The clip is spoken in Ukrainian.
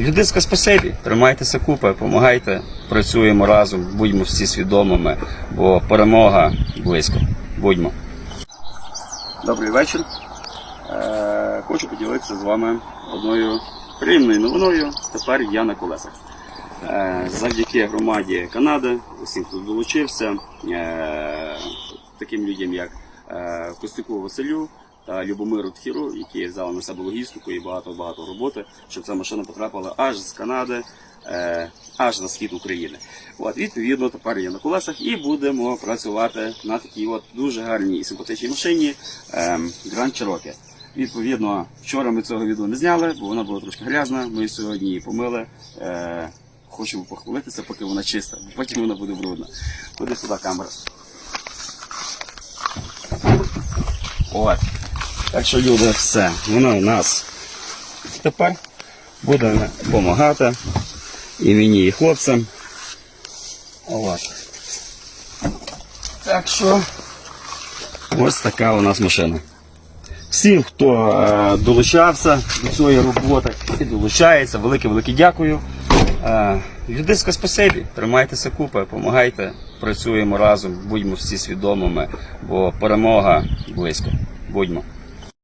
Людиська спасибі, тримайтеся купи, допомагайте, працюємо разом, будьмо всі свідомими, бо перемога близько. Будьмо. Добрий вечір. Е, хочу поділитися з вами одною приємною новиною. Тепер я на колесах. Е, завдяки громаді Канади, усім, хто долучився, е, таким людям, як е, Костюку Василю та Любомиру Тхіру, які взяли на себе логістику і багато-багато роботи, щоб ця машина потрапила аж з Канади, е, аж на схід України. От, відповідно, тепер я на колесах і будемо працювати на такій от дуже гарній і симпатичній машині ем, Grand Cherokee. Відповідно, вчора ми цього відео не зняли, бо вона була трошки грязна. Ми сьогодні її помили. Е, хочемо похвалитися, поки вона чиста, бо потім вона буде брудна. Куди сюди камера. От. Так що, люди, все. Вона у нас тепер буде допомагати і мені, і хлопцям. От. Так що ось така у нас машина. Всім, хто е, долучався до цієї роботи і долучається, велике-велике дякую. Е, Людиська спасибі, тримайтеся купи, допомагайте, працюємо разом, будьмо всі свідомими, бо перемога близько. Будьмо.